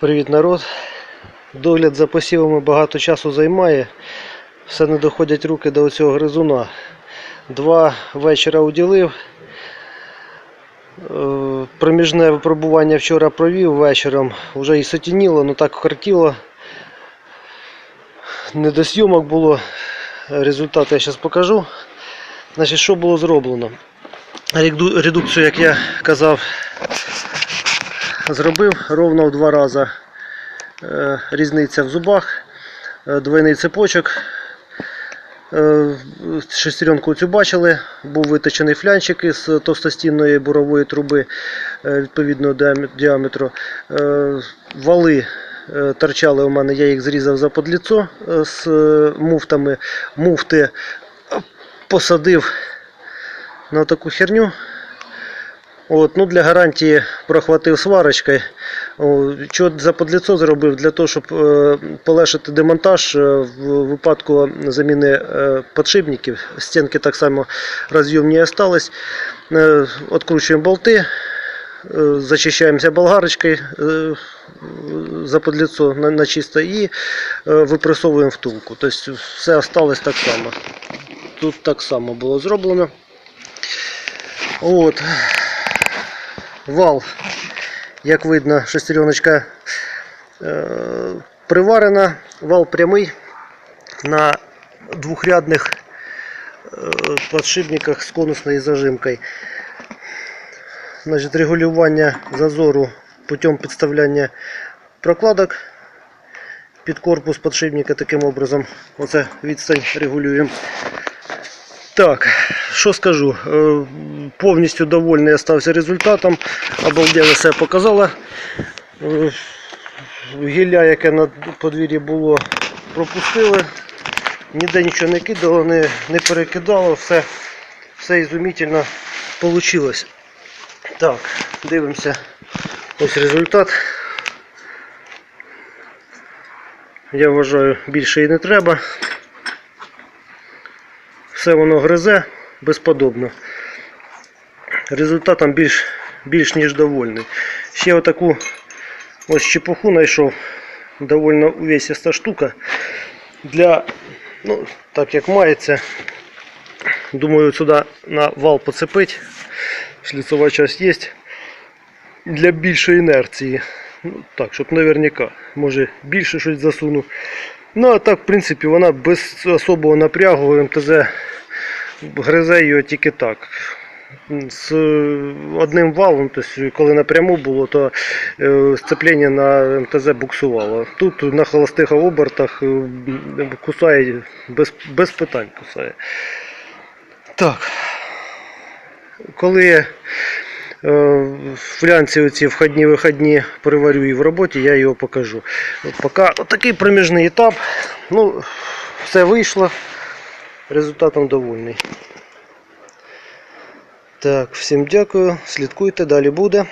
Привіт народ. Догляд за посівами багато часу займає. Все не доходять руки до цього гризуна. Два вечора уділив. Е, Проміжне випробування вчора провів вечором. Вже і сотініло, але так хартіло. Не до зйомок було. Результат я зараз покажу. Значить, що було зроблено? Редукцію, як я казав, зробив ровно в два рази. Е, Різниця в зубах, е, двойний цепочок. Е, Шестеренку цю бачили, був виточений флянчик із товстостінної бурової труби відповідного діаметру. Вали торчали у мене, я їх зрізав за подліцо з муфтами. Муфти посадив на таку херню. От, ну Для гарантії прохватив сварочкою. Що за подліцо зробив? Для того, щоб е, полегшити демонтаж е, в випадку заміни е, подшипників. Стінки так само роз'ємні. Е, Откручуємо болти, зачищаємося болгарочкою за подліцо на, чисто і випресовуємо втулку. Тобто все осталось так само. Тут так само було зроблено. От. Вал, як видно, шестереночка е, приварена, вал прямий на двохрядних е, подшипниках з конусною зажимкою. Значить, регулювання зазору путем підставляння прокладок під корпус подшипника таким образом. Оце відстань регулюємо. Так, що скажу? Е, Повністю довольний я стався результатом. Обалденно все показала. Е, Гілля, яке на подвір'ї було, пропустили. Ніде нічого не кидало, не, не перекидало, все, все ізумітельно вийшло. Так, дивимося. Ось результат. Я вважаю, більше і не треба. Все воно гризе безподобно. Результатом більш, більш ніж довольний. Ще отаку ось чепуху знайшов. Довольно увесиста штука. Для, ну, так як мається, думаю, сюди на вал поцепить. Шліцова часть є. Для більшої інерції. Ну, так, щоб наверняка. Може більше щось засуну. Ну а так, в принципі, вона без особого напрягу МТЗ гризе його тільки так. З одним валом, тобто, коли напряму було, то е, сцеплення на МТЗ буксувало. Тут на холостих обертах е, кусає без, без питань кусає. Так. Коли е, флянці оці входні виходні приварю і в роботі, я його покажу. Поки отакий проміжний етап. Ну, все вийшло. Результатом довольний. Так, всім дякую. Слідкуйте, далі буде.